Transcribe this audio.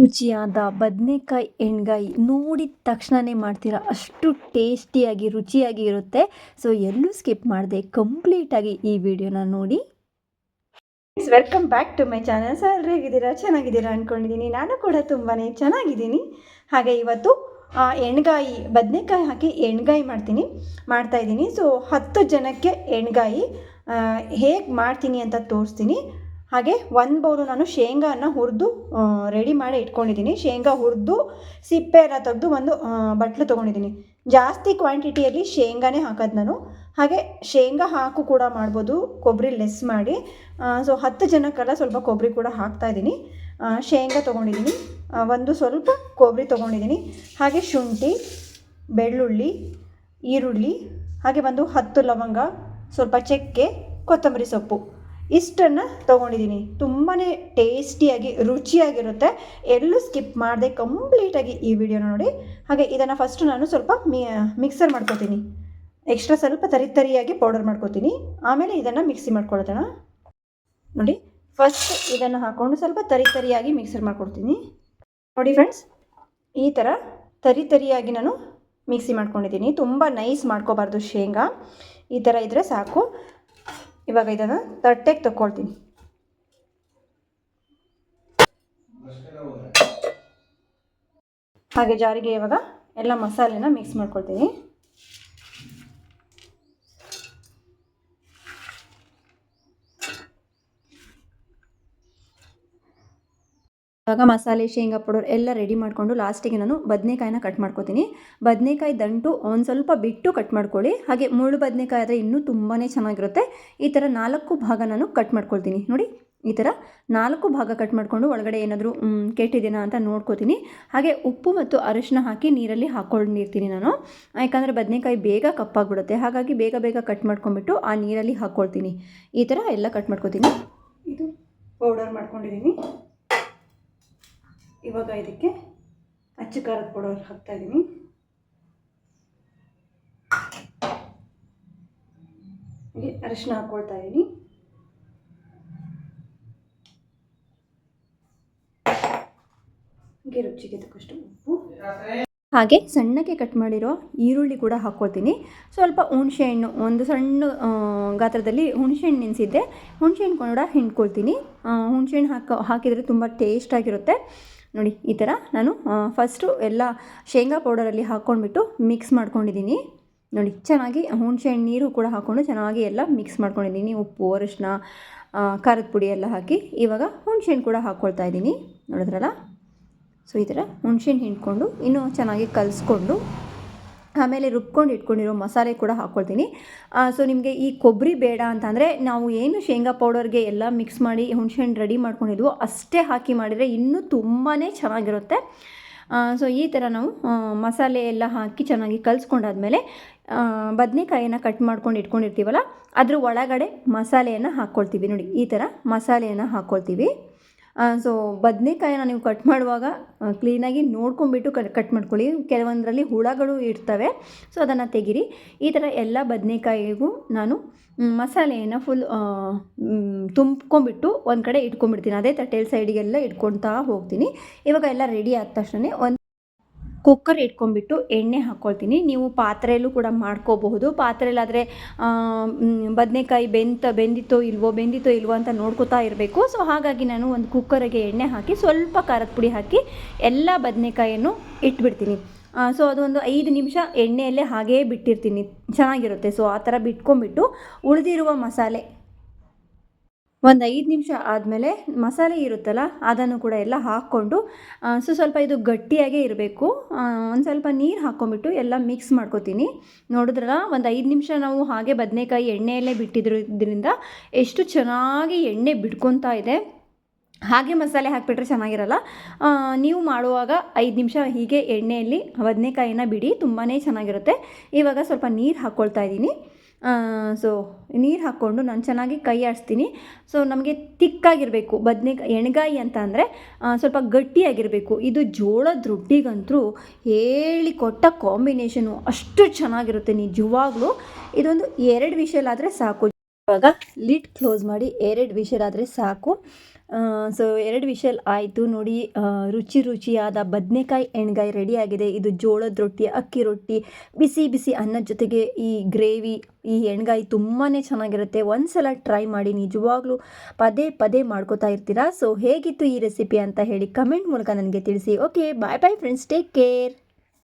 ರುಚಿಯಾದ ಬದನೆಕಾಯಿ ಎಣ್ಗಾಯಿ ನೋಡಿದ ತಕ್ಷಣವೇ ಮಾಡ್ತೀರಾ. ಅಷ್ಟು ಟೇಸ್ಟಿಯಾಗಿ, ರುಚಿಯಾಗಿ ಇರುತ್ತೆ. ಸೊ ಎಲ್ಲೂ ಸ್ಕಿಪ್ ಮಾಡಿದೆ. ಕಂಪ್ಲೀಟಾಗಿ ಈ ವಿಡಿಯೋನ ನೋಡಿ. Welcome back to my channel sir ಹೇಗಿದ್ದೀರಾ? ಚೆನ್ನಾಗಿದ್ದೀರಾ ಅಂದ್ಕೊಂಡಿದ್ದೀನಿ ನಾನು ಕೂಡ ತುಂಬಾ ಚೆನ್ನಾಗಿದ್ದೀನಿ. ಹಾಗೆ ಇವತ್ತು ಎಣ್ಗಾಯಿ, ಬದನೆಕಾಯಿ ಹಾಕಿ ಎಣ್ಗಾಯಿ ಮಾಡ್ತೀನಿ ಮಾಡ್ತಾಯಿದ್ದೀನಿ ಸೊ ಹತ್ತು ಜನಕ್ಕೆ ಎಣ್ಗಾಯಿ ಹೇಗೆ ಮಾಡ್ತೀನಿ ಅಂತ ತೋರಿಸ್ತೀನಿ. ಹಾಗೆ ಒಂದು ಬೌಲು ನಾನು ಶೇಂಗಾನ ಹುರಿದು ರೆಡಿ ಮಾಡಿ ಇಟ್ಕೊಂಡಿದ್ದೀನಿ. ಶೇಂಗಾ ಹುರಿದು, ಸಿಪ್ಪೆ ಎಲ್ಲ ತೆಗೆದು ಒಂದು ಬಟ್ಲು ತೊಗೊಂಡಿದ್ದೀನಿ. ಜಾಸ್ತಿ ಕ್ವಾಂಟಿಟಿಯಲ್ಲಿ ಶೇಂಗಾನೇ ಹಾಕೋದು ನಾನು. ಹಾಗೆ ಶೇಂಗಾ ಹಾಕು ಕೂಡ ಮಾಡ್ಬೋದು ಕೊಬ್ಬರಿ ಲೆಸ್ ಮಾಡಿ. ಸೊ ಹತ್ತು ಜನಕ್ಕೆಲ್ಲ ಸ್ವಲ್ಪ ಕೊಬ್ಬರಿ ಕೂಡ ಹಾಕ್ತಾಯಿದ್ದೀನಿ ಶೇಂಗಾ ತೊಗೊಂಡಿದ್ದೀನಿ. ಒಂದು ಸ್ವಲ್ಪ ಕೊಬ್ಬರಿ ತೊಗೊಂಡಿದ್ದೀನಿ. ಹಾಗೆ ಶುಂಠಿ, ಬೆಳ್ಳುಳ್ಳಿ, ಈರುಳ್ಳಿ, ಹಾಗೆ ಒಂದು ಹತ್ತು ಲವಂಗ, ಸ್ವಲ್ಪ ಚಕ್ಕೆ, ಕೊತ್ತಂಬರಿ ಸೊಪ್ಪು. ಇಷ್ಟನ್ನು ತೊಗೊಂಡಿದ್ದೀನಿ ತುಂಬಾ ಟೇಸ್ಟಿಯಾಗಿ, ರುಚಿಯಾಗಿರುತ್ತೆ. ಎಲ್ಲೂ ಸ್ಕಿಪ್ ಮಾಡದೆ ಕಂಪ್ಲೀಟಾಗಿ ಈ ವಿಡಿಯೋನ ನೋಡಿ. ಹಾಗೆ ಇದನ್ನು ಫಸ್ಟ್ ನಾನು ಸ್ವಲ್ಪ ಮಿಕ್ಸರ್ ಮಾಡ್ಕೊತೀನಿ. ಎಕ್ಸ್ಟ್ರಾ ಸ್ವಲ್ಪ ತರಿ ತರಿಯಾಗಿ ಪೌಡರ್ ಮಾಡ್ಕೋತೀನಿ. ಆಮೇಲೆ ಇದನ್ನು ಮಿಕ್ಸಿ ಮಾಡ್ಕೊಳ್ತೇನೆ ನೋಡಿ ಫಸ್ಟ್ ಇದನ್ನು ಹಾಕ್ಕೊಂಡು ಸ್ವಲ್ಪ ತರಿ ತರಿಯಾಗಿ ಮಿಕ್ಸರ್ ಮಾಡ್ಕೊಡ್ತೀನಿ. ನೋಡಿ ಫ್ರೆಂಡ್ಸ್ ಈ ಥರ ತರಿ ತರಿಯಾಗಿ ನಾನು ಮಿಕ್ಸಿ ಮಾಡ್ಕೊಂಡಿದ್ದೀನಿ ತುಂಬ ನೈಸ್ ಮಾಡ್ಕೋಬಾರ್ದು ಶೇಂಗಾ. ಈ ಥರ ಇದ್ದರೆ ಸಾಕು. ಇವಾಗ ಇದನ್ನು ತಟ್ಟೆಗೆ ತಗೊಳ್ತೀನಿ ಹಾಗೆ ಜಾರಿಗೆ ಇವಾಗ ಎಲ್ಲ ಮಸಾಲೆನ ಮಿಕ್ಸ್ ಮಾಡ್ಕೊಳ್ತೀನಿ. ಇವಾಗ ಮಸಾಲೆ, ಶೇಂಗಾ ಪೌಡರ್ ಎಲ್ಲ ರೆಡಿ ಮಾಡಿಕೊಂಡು ಲಾಸ್ಟಿಗೆ ನಾನು ಬದನೆಕಾಯಿನ ಕಟ್ ಮಾಡ್ಕೊತೀನಿ. ಬದನೆಕಾಯಿ ದಂಟು ಒಂದು ಸ್ವಲ್ಪ ಬಿಟ್ಟು ಕಟ್ ಮಾಡ್ಕೊಳ್ಳಿ. ಹಾಗೆ ಮುಳ್ಳು ಬದನೆಕಾಯಿ ಆದರೆ ಇನ್ನೂ ತುಂಬಾ ಚೆನ್ನಾಗಿರುತ್ತೆ. ಈ ಥರ ನಾಲ್ಕು ಭಾಗ ನಾನು ಕಟ್ ಮಾಡ್ಕೊಳ್ತೀನಿ. ನೋಡಿ, ಈ ಥರ ನಾಲ್ಕು ಭಾಗ ಕಟ್ ಮಾಡಿಕೊಂಡು ಒಳಗಡೆ ಏನಾದರೂ ಕೆಟ್ಟಿದ್ದೀನಾ ಅಂತ ನೋಡ್ಕೋತೀನಿ. ಹಾಗೆ ಉಪ್ಪು ಮತ್ತು ಅರಿಶಿನ ಹಾಕಿ ನೀರಲ್ಲಿ ಹಾಕ್ಕೊಂಡಿರ್ತೀನಿ ನಾನು. ಯಾಕಂದರೆ ಬದನೆಕಾಯಿ ಬೇಗ ಕಪ್ಪಾಗ್ಬಿಡುತ್ತೆ. ಹಾಗಾಗಿ ಬೇಗ ಬೇಗ ಕಟ್ ಮಾಡ್ಕೊಂಬಿಟ್ಟು ಆ ನೀರಲ್ಲಿ ಹಾಕ್ಕೊಳ್ತೀನಿ. ಈ ಥರ ಎಲ್ಲ ಕಟ್ ಮಾಡ್ಕೊತೀನಿ. ಇದು ಪೌಡರ್ ಮಾಡ್ಕೊಂಡಿದ್ದೀನಿ. ಇವಾಗ ಇದಕ್ಕೆ ಅಚ್ಚು ಖಾರದ ಪೌಡರ್ ಹಾಕ್ತಾ ಇದ್ದೀನಿ ಹಾಗೆ ಅರಿಶಿನ ಹಾಕ್ಕೊಳ್ತಾ ಇದ್ದೀನಿ ಹಾಗೆ ರುಚಿಗೆ ತಕ್ಕಷ್ಟು ಉಪ್ಪು. ಹಾಗೆ ಸಣ್ಣಕ್ಕೆ ಕಟ್ ಮಾಡಿರೋ ಈರುಳ್ಳಿ ಕೂಡ ಹಾಕ್ಕೊಳ್ತೀನಿ ಸ್ವಲ್ಪ ಹುಣಸೆಹಣ್ಣು ಒಂದು ಸಣ್ಣ ಗಾತ್ರದಲ್ಲಿ ಹುಣಸೆಹಣ್ಣು ನೆನೆಸಿದ್ದೆ ಹುಣಸೆಹಣ್ಣು ಕೂಡ ಹಿಂಡ್ಕೊಳ್ತೀನಿ. ಹುಣಸೆಹಣ್ಣು ಹಾಕೋ, ಹಾಕಿದರೆ ತುಂಬ ಟೇಸ್ಟಾಗಿರುತ್ತೆ ನೋಡಿ, ಈ ಥರ ನಾನು ಫಸ್ಟು ಎಲ್ಲ ಶೇಂಗಾ ಪೌಡರಲ್ಲಿ ಹಾಕ್ಕೊಂಡ್ಬಿಟ್ಟು ಮಿಕ್ಸ್ ಮಾಡ್ಕೊಂಡಿದ್ದೀನಿ. ನೋಡಿ, ಚೆನ್ನಾಗಿ ಹುಣಸೆಹಣ್ಣು ನೀರು ಕೂಡ ಹಾಕ್ಕೊಂಡು ಚೆನ್ನಾಗಿ ಎಲ್ಲ ಮಿಕ್ಸ್ ಮಾಡ್ಕೊಂಡಿದ್ದೀನಿ. ಉಪ್ಪು ಅರಿಶಿನ ಖಾರದ ಪುಡಿ ಎಲ್ಲ ಹಾಕಿ ಇವಾಗ ಹುಣಸೆಹಣ್ಣು ಕೂಡ ಹಾಕ್ಕೊಳ್ತಾ ಇದ್ದೀನಿ. ನೋಡಿದ್ರಲ್ಲ? ಸೊ ಈ ಥರ ಹುಣಸೆಹಣ್ಣು ಹಿಂಡ್ಕೊಂಡು ಇನ್ನೂ ಚೆನ್ನಾಗಿ ಕಲಿಸ್ಕೊಂಡು ಆಮೇಲೆ ರುಬ್ಕೊಂಡು ಇಟ್ಕೊಂಡಿರೋ ಮಸಾಲೆ ಕೂಡ ಹಾಕ್ಕೊಳ್ತೀನಿ. ಸೊ ನಿಮಗೆ ಈ ಕೊಬ್ಬರಿ ಬೇಡ ಅಂತಂದರೆ ನಾವು ಏನು ಶೇಂಗಾ ಪೌಡರ್ಗೆ ಎಲ್ಲ ಮಿಕ್ಸ್ ಮಾಡಿ ಹುಣ್ಸೆಹಣ್ಣು ರೆಡಿ ಮಾಡ್ಕೊಂಡಿದ್ವು ಅಷ್ಟೇ ಹಾಕಿ ಮಾಡಿದರೆ ಇನ್ನೂ ತುಂಬಾ ಚೆನ್ನಾಗಿರುತ್ತೆ. ಸೊ ಈ ಥರ ನಾವು ಮಸಾಲೆ ಎಲ್ಲ ಹಾಕಿ ಚೆನ್ನಾಗಿ ಕಲಿಸ್ಕೊಂಡಾದ್ಮೇಲೆ ಬದನೆಕಾಯಿನ ಕಟ್ ಮಾಡ್ಕೊಂಡು ಇಟ್ಕೊಂಡಿರ್ತೀವಲ್ಲ, ಅದ್ರ ಒಳಗಡೆ ಮಸಾಲೆಯನ್ನು ಹಾಕ್ಕೊಳ್ತೀವಿ ನೋಡಿ. ಈ ಥರ ಮಸಾಲೆಯನ್ನು ಹಾಕ್ಕೊಳ್ತೀವಿ. ಸೊ ಬದನೇಕಾಯಿನ ನೀವು ಕಟ್ ಮಾಡುವಾಗ ಕ್ಲೀನಾಗಿ ನೋಡ್ಕೊಂಬಿಟ್ಟು ಕಟ್ ಕಟ್ ಮಾಡ್ಕೊಳ್ಳಿ. ಕೆಲವೊಂದರಲ್ಲಿ ಹುಳಗಳು ಇರ್ತವೆ. ಸೊ ಅದನ್ನು ತೆಗಿರಿ. ಈ ಥರ ಎಲ್ಲ ಬದನೇಕಾಯಿಗೂ ನಾನು ಮಸಾಲೆಯನ್ನು ಫುಲ್ ತುಂಬ್ಕೊಂಬಿಟ್ಟು ಒಂದು ಕಡೆ ಇಟ್ಕೊಂಡ್ಬಿಡ್ತೀನಿ. ಅದೇ ತಟ್ಟೆಲ್ ಸೈಡಿಗೆಲ್ಲ ಇಟ್ಕೊತಾ ಹೋಗ್ತೀನಿ. ಇವಾಗ ಎಲ್ಲ ರೆಡಿ ಆದ ತಕ್ಷಣ ಒಂದು ಕುಕ್ಕರ್ ಇಟ್ಕೊಂಡ್ಬಿಟ್ಟು ಎಣ್ಣೆ ಹಾಕ್ಕೊಳ್ತೀನಿ ನೀವು ಪಾತ್ರೆಯಲ್ಲೂ ಕೂಡ ಮಾಡ್ಕೋಬಹುದು. ಪಾತ್ರೆಯಲ್ಲಾದರೆ ಬದನೆಕಾಯಿ ಬೆಂತ, ಬೆಂದಿತ್ತೋ ಇಲ್ವೋ ಬೆಂದಿತ್ತೋ ಇಲ್ವೋ ಅಂತ ನೋಡ್ಕೋತಾ ಇರಬೇಕು. ಸೊ ಹಾಗಾಗಿ ನಾನು ಒಂದು ಕುಕ್ಕರಿಗೆ ಎಣ್ಣೆ ಹಾಕಿ, ಸ್ವಲ್ಪ ಖಾರದ ಪುಡಿ ಹಾಕಿ ಎಲ್ಲ ಬದನೆಕಾಯನ್ನು ಇಟ್ಬಿಡ್ತೀನಿ. ಸೊ ಅದೊಂದು ಐದು ನಿಮಿಷ ಎಣ್ಣೆಯಲ್ಲೇ ಹಾಗೇ ಬಿಟ್ಟಿರ್ತೀನಿ. ಚೆನ್ನಾಗಿರುತ್ತೆ. ಸೊ ಆ ಥರ ಬಿಟ್ಕೊಂಡ್ಬಿಟ್ಟು ಉಳಿದಿರುವ ಮಸಾಲೆ ಒಂದು ಐದು ನಿಮಿಷ ಆದಮೇಲೆ ಮಸಾಲೆ ಇರುತ್ತಲ್ಲ, ಅದನ್ನು ಕೂಡ ಎಲ್ಲ ಹಾಕ್ಕೊಂಡು ಸೊ ಸ್ವಲ್ಪ ಇದು ಗಟ್ಟಿಯಾಗೇ ಇರಬೇಕು. ಒಂದು ಸ್ವಲ್ಪ ನೀರು ಹಾಕ್ಕೊಂಬಿಟ್ಟು ಎಲ್ಲ ಮಿಕ್ಸ್ ಮಾಡ್ಕೊತೀನಿ. ನೋಡಿದ್ರಲ್ಲ, ಒಂದು ಐದು ನಿಮಿಷ ನಾವು ಹಾಗೆ ಬದನೆಕಾಯಿ ಎಣ್ಣೆಯಲ್ಲೇ ಬಿಟ್ಟಿದ್ರಿಂದ ಎಷ್ಟು ಚೆನ್ನಾಗಿ ಎಣ್ಣೆ ಬಿಟ್ಕೊತಾ ಇದೆ. ಹಾಗೆ ಮಸಾಲೆ ಹಾಕಿಬಿಟ್ರೆ ಚೆನ್ನಾಗಿರಲ್ಲ. ನೀವು ಮಾಡುವಾಗ ಐದು ನಿಮಿಷ ಹೀಗೆ ಎಣ್ಣೆಯಲ್ಲಿ ಬದನೆಕಾಯಿನ ಬಿಡಿ ತುಂಬಾ ಚೆನ್ನಾಗಿರುತ್ತೆ. ಇವಾಗ ಸ್ವಲ್ಪ ನೀರು ಹಾಕ್ಕೊಳ್ತಾ ಇದ್ದೀನಿ ಸೊ ನೀರು ಹಾಕ್ಕೊಂಡು ನಾನು ಚೆನ್ನಾಗಿ ಕೈ ಆಡಿಸ್ತೀನಿ. ಸೊ ನಮಗೆ ತಿಕ್ಕಾಗಿರಬೇಕು. ಬದನೆಕಾಯಿ ಎಣ್ಗಾಯಿ ಅಂತ ಅಂದರೆ ಸ್ವಲ್ಪ ಗಟ್ಟಿಯಾಗಿರಬೇಕು. ಇದು ಜೋಳದ ರೊಟ್ಟಿಗಂತೂ ಹೇಳಿಕೊಟ್ಟ ಕಾಂಬಿನೇಷನು ಅಷ್ಟು ಚೆನ್ನಾಗಿರುತ್ತೆ ನಿಜವಾಗ್ಲೂ ಇದೊಂದು ಎರಡು ವಿಷಯಲ್ಲಾದರೆ ಸಾಕು. ಇವಾಗ ಲಿಡ್ ಕ್ಲೋಸ್ ಮಾಡಿ ಎರಡು ವಿಷಯಲ್ಲಾದರೆ ಸಾಕು. ಸೊ ಎರಡು ವಿಷಲ್ ಆಯಿತು ನೋಡಿ. ರುಚಿ ರುಚಿಯಾದ ಬದನೆಕಾಯಿ ಎಣ್ಗಾಯಿ ರೆಡಿಯಾಗಿದೆ ಇದು ಜೋಳದ ರೊಟ್ಟಿ, ಅಕ್ಕಿ ರೊಟ್ಟಿ, ಬಿಸಿ ಬಿಸಿ ಅನ್ನದ ಜೊತೆಗೆ ಈ ಗ್ರೇವಿ ಈ ಎಣ್ಗಾಯಿ ತುಂಬಾ ಚೆನ್ನಾಗಿರುತ್ತೆ. ಒಂದ್ಸಲ ಟ್ರೈ ಮಾಡಿ ನಿಜವಾಗ್ಲೂ ಪದೇ ಪದೇ ಮಾಡ್ಕೋತಾ ಇರ್ತೀರಾ? ಸೊ ಹೇಗಿತ್ತು ಈ ರೆಸಿಪಿ ಅಂತ ಹೇಳಿ ಕಮೆಂಟ್ ಮೂಲಕ ನನಗೆ ತಿಳಿಸಿ. Okay bye bye friends take care